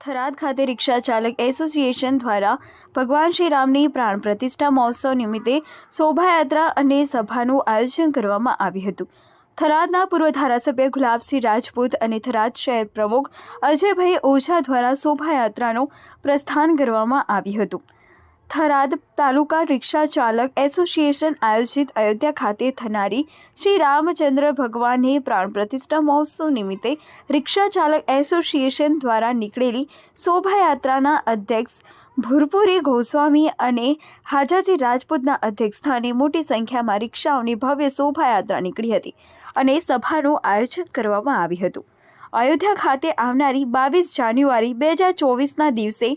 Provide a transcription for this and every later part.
થરાદ ખાતે રિક્ષા ચાલક એસોસિએશન દ્વારા ભગવાન શ્રી રામની પ્રાણ પ્રતિષ્ઠા મહોત્સવ નિમિત્તે શોભાયાત્રા અને સભાનું આયોજન કરવામાં આવ્યું હતું. થરાદના પૂર્વ ધારાસભ્ય ગુલાબસિંહ રાજપૂત અને થરાદ શહેર પ્રમુખ અજયભાઈ ઓઝા દ્વારા શોભાયાત્રાનું પ્રસ્થાન કરવામાં આવ્યું હતું. થરાદ તાલુકા રિક્ષા ચાલક એસોસિએશન આયોજિત અયોધ્યા ખાતે થનારી શ્રી રામચંદ્ર ભગવાનની પ્રાણ પ્રતિષ્ઠા મહોત્સવ નિમિત્તે રિક્ષા ચાલક એસોસિએશન દ્વારા નીકળેલી શોભાયાત્રાના અધ્યક્ષ ભૂરપુરી ગોસ્વામી અને હાજાજી રાજપૂતના અધ્યક્ષસ્થાને મોટી સંખ્યામાં રિક્ષાઓની ભવ્ય શોભાયાત્રા નીકળી હતી અને સભાનું આયોજન કરવામાં આવ્યું હતું. અયોધ્યા ખાતે આવનારી બાવીસ જાન્યુઆરી બે હજાર ચોવીસના દિવસે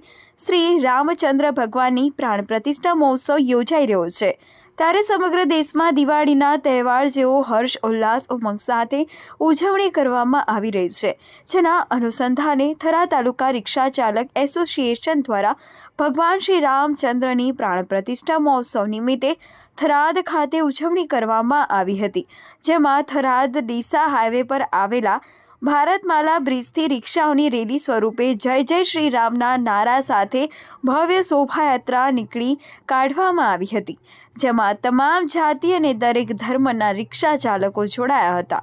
શ્રી રામચંદ્ર ભગવાનની પ્રાણ પ્રતિષ્ઠા મહોત્સવ યોજાઈ રહ્યો છે. ત્યારે સમગ્ર દેશમાં દિવાળીના તહેવાર જેવો હર્ષ, ઉલ્લાસ, ઉમંગ સાથે ઉજવણી કરવામાં આવી રહી છે. જેના અનુસંધાને થરા તાલુકા રિક્ષા ચાલક એસોસિએશન દ્વારા ભગવાન શ્રી રામચંદ્રની પ્રાણ પ્રતિષ્ઠા મહોત્સવ નિમિત્તે થરાદ ખાતે ઉજવણી કરવામાં આવી હતી. જેમાં થરાદ ડીસા હાઈવે પર આવેલા ભારતમાલા બ્રિજથી રિક્ષાઓની રેલી સ્વરૂપે જય જય શ્રી રામના નારા સાથે ભવ્ય શોભાયાત્રા નીકળી કાઢવામાં આવી હતી, જેમાં તમામ જાતિ અને દરેક ધર્મના રિક્ષા ચાલકો જોડાયા હતા.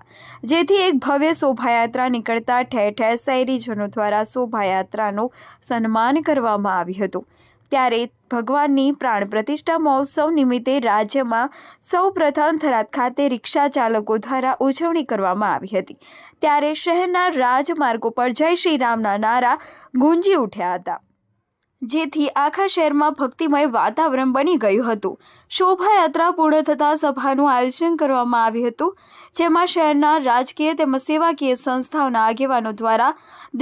જેથી એક ભવ્ય શોભાયાત્રા નીકળતા ઠેર ઠેર શહેરીજનો દ્વારા શોભાયાત્રાનું સન્માન કરવામાં આવ્યું હતું. ત્યારે ભગવાનની પ્રાણ પ્રતિષ્ઠા મહોત્સવ નિમિત્તે રાજ્યમાં સૌ પ્રથમ થરાદ ખાતે રિક્ષા ચાલકો દ્વારા ઉજવણી કરવામાં આવી હતી. ત્યારે શહેરના રાજમાર્ગો પર જય શ્રી રામના નારા ગુંજી ઉઠ્યા હતા. જેથી આખા શહેરમાં ભક્તિમય વાતાવરણ બની ગયું હતું. શોભાયાત્રા પૂર્ણ થતાં સભાનું આયોજન કરવામાં આવ્યું હતું, જેમાં શહેરના રાજકીય તેમજ સેવાકીય સંસ્થાઓના આગેવાનો દ્વારા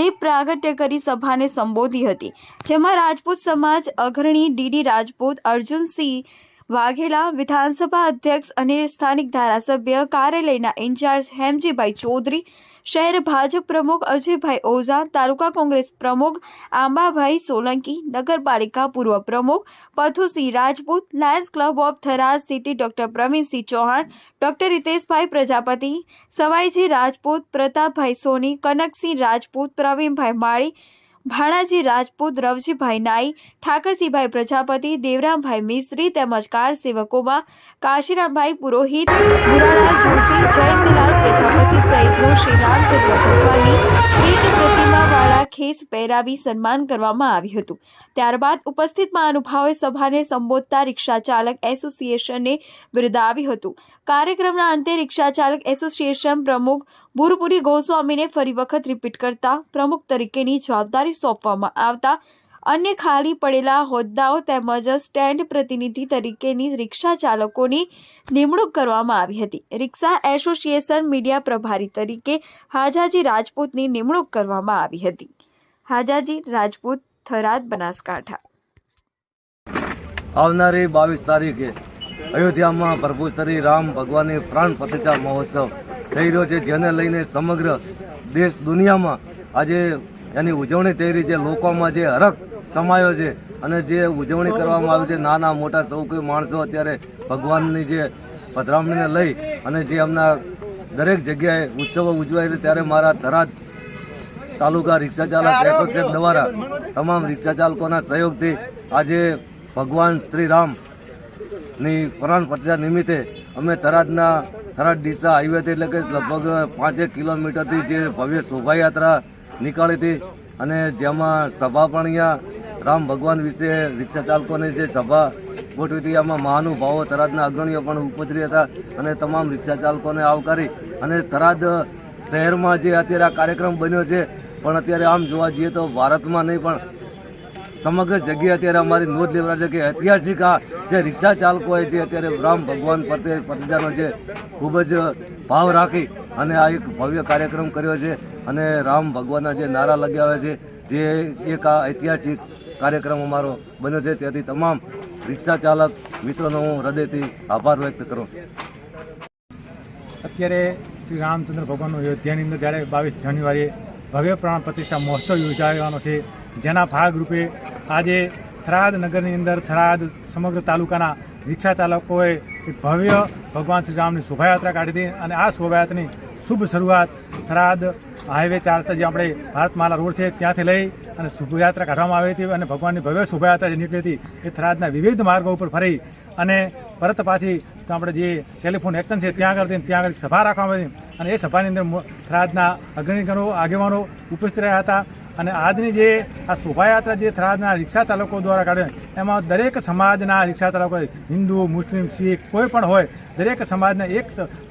દીપ પ્રાગટ્ય કરી સભાને સંબોધી હતી. જેમાં રાજપૂત સમાજ અગ્રણી ડીડી રાજપૂત અર્જુનસિંહ વાઘેલા વિધાનસભા અધ્યક્ષ અને સ્થાનિક ધારાસભ્ય કાર્યાલયના ઇન્ચાર્જ હેમજીભાઈ ચૌધરી શહેર ભાજપ પ્રમુખ અજયભાઈ ઓઝા તાલુકા કોંગ્રેસ પ્રમુખ આંબાભાઈ સોલંકી નગરપાલિકા પૂર્વ પ્રમુખ Pathusinh Rajput Lions Club of Tharad City doctor Pravinsinh Chauhan doctor Riteshbhai Prajapati Savaiji Rajput Pratapbhai Soni Kanaksinh Rajput Pravinbhai Mali ભાણાજી, Rajput, Ravjibhai નાઈ ઠાકરસિંહભાઈ પ્રજાપતિ, દેવરામભાઈ મિસ્ત્રી તેમજ કાર સેવકોમાં કાશીરામભાઈ પુરોહિત, મુરાલાલ જોશી, જયંતિલાલ પ્રજાપતિ સહિતનો શ્રી રામચંદ્ર ભગવાનની ખેસ પહેરાવી સન્માન કરવામાં આવ્યું હતું. ત્યારબાદ ઉપસ્થિત મહાનુભાવોએ સભાને સંબોધતા રિક્ષા ચાલક એસોસિએશનને બિરદાવ્યું હતું. કાર્યક્રમના અંતે રિક્ષા ચાલક એસોસિએશન પ્રમુખ ભૂરપુરી ગોસ્વામીને ફરી વખત રિપીટ કરતા પ્રમુખ તરીકેની જવાબદારી સોંપવામાં આવતા અન્ય ખાલી પડેલા હોદ્દાઓ તેમજ સ્ટેન્ડ પ્રતિનિધિ તરીકેની રિક્ષા ચાલકોની નિમણૂક કરવામાં આવી હતી. રિક્ષા એસોસિએશન મીડિયા પ્રભારી તરીકે હાજાજી રાજપૂતની નિમણૂક કરવામાં આવી હતી. હાજાજી રાજપૂત થરાદ બનાસકાંઠા. આવનારી બાવીસ તારીખે અયોધ્યામાં પ્રભુ રામ ભગવાનની પ્રાણ પ્રતિષ્ઠા મહોત્સવ થઈ રહ્યો છે, જેને લઈને સમગ્ર દેશ દુનિયામાં આજે એની ઉજવણી થઈ રહી છે. લોકોમાં જે હરખ સમાયો છે અને જે ઉજવણી કરવામાં આવી છે, નાના મોટા સૌ કોઈ માણસો અત્યારે ભગવાનની જે પધરામણીને લઈ અને જે એમના દરેક જગ્યાએ ઉત્સવો ઉજવાય છે, ત્યારે મારા થરાદ તાલુકા રિક્ષા ચાલક એસોસિએશન દ્વારા તમામ રિક્ષા ચાલકોના સહયોગથી આજે ભગવાન શ્રી રામની પ્રાણ પ્રતિષ્ઠા નિમિત્તે અમે થરાદના થરાદ ડીસા હાઈવેથી એટલે કે લગભગ પાંચેક કિલોમીટરથી જે ભવ્ય શોભાયાત્રા નીકાળી હતી અને જેમાં સભા પણ અહીંયા રામ ભગવાન વિશે રિક્ષા ચાલકોની જે સભા ગોઠવી હતી એમાં મહાનુભાવો તરાદના અગ્રણીઓ પણ ઉપદ્રી હતા અને તમામ રિક્ષા ચાલકોને આવકારી અને તરાદ શહેરમાં જે અત્યારે આ કાર્યક્રમ બન્યો છે, પણ અત્યારે આમ જોવા જઈએ તો ભારતમાં નહીં, પણ સમગ્ર જગ્યાએ અત્યારે અમારી નોંધ લેવરા છે કે ઐતિહાસિક આ જે રિક્ષા ચાલકોએ જે અત્યારે રામ ભગવાન પ્રત્યે પ્રતિજાનો જે ખૂબ જ ભાવ રાખી અને આ એક ભવ્ય કાર્યક્રમ કર્યો છે અને રામ ભગવાનના જે નારા લગાવ્યા છે, જે એક આ ઐતિહાસિક કાર્યક્રમ અમારો બન્યો છે. તેથી તમામ રિક્ષા ચાલક મિત્રોનો હું હૃદયથી આભાર વ્યક્ત કરું અત્યારે શ્રી રામચંદ્ર ભગવાનનું અયોધ્યાની અંદર જ્યારે બાવીસ જાન્યુઆરીએ ભવ્ય પ્રાણ પ્રતિષ્ઠા મહોત્સવ યોજાવાનો છે, જેના ભાગરૂપે આજે થરાદ નગરની અંદર, થરાદ સમગ્ર તાલુકાના રિક્ષા ચાલકોએ એક ભવ્ય ભગવાન શ્રી રામની શોભાયાત્રા કાઢી હતી અને આ શોભાયાત્રાની શુભ શરૂઆત થરાદ હાઈવે ચાર જે આપણે ભારતમાલા રોડ છે, ત્યાંથી લઈ અને શુભયાત્રા કાઢવામાં આવી હતી અને ભગવાનની ભવ્ય શોભાયાત્રા જે નીકળી હતી એ થરાદના વિવિધ માર્ગો ઉપર ફરી અને પરત પાછી આપણે જે ટેલિફોન એક્શન છે ત્યાં આગળ ત્યાં આગળ સભા રાખવામાં આવી અને એ સભાની અંદર થરાદના અગ્રણીગણો, આગેવાનો ઉપસ્થિત રહ્યા હતા. અને આજની જે આ શોભાયાત્રા જે થરાદના રિક્ષા ચાલકો દ્વારા કાઢે, એમાં દરેક સમાજના રિક્ષા ચાલકો હિન્દુ, મુસ્લિમ, શીખ, કોઈ પણ હોય, દરેક સમાજને એક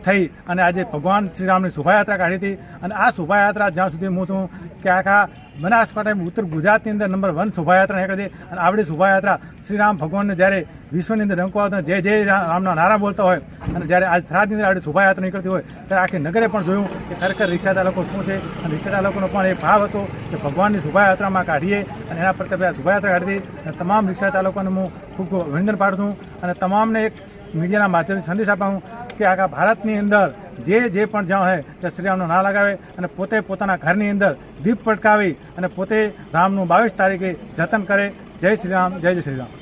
થઈ અને આજે ભગવાન શ્રીરામની શોભાયાત્રા કાઢી હતી. અને આ શોભાયાત્રા જ્યાં સુધી હું છું કે આખા બનાસકાંઠા ઉત્તર ગુજરાતની અંદર નંબર વન શોભાયાત્રા નીકળી હતી અને આવડી શોભાયાત્રા શ્રીરામ ભગવાનને જ્યારે વિશ્વની અંદર રંકો આવતા જય જય રામના નારા બોલતા હોય અને જ્યારે આજ થરાદની અંદર આવડી શોભાયાત્રા નીકળતી હોય, ત્યારે આખી નગરે પણ જોયું કે ખરેખર રિક્ષા ચાલકો શું છે અને રિક્ષા ચાલકોનો પણ એ ભાવ હતો કે ભગવાનની શોભાયાત્રામાં કાઢીએ અને એના પ્રત્યે આ શોભાયાત્રા કાઢી અને તમામ રિક્ષા ચાલકોને હું ખૂબ ખૂબ અભિનંદન પાડું છું અને તમામને એક મીડિયાના માધ્યમથી સંદેશ આપું કે આખા ભારતની અંદર જે જે પણ જ્યાં હોય તે શ્રીરામનો ના લગાવે અને પોતે પોતાના ઘરની અંદર દીપ પટકાવી અને પોતે રામનું બાવીસ તારીખે જતન કરે. જય શ્રી રામ, જય જય શ્રી રામ.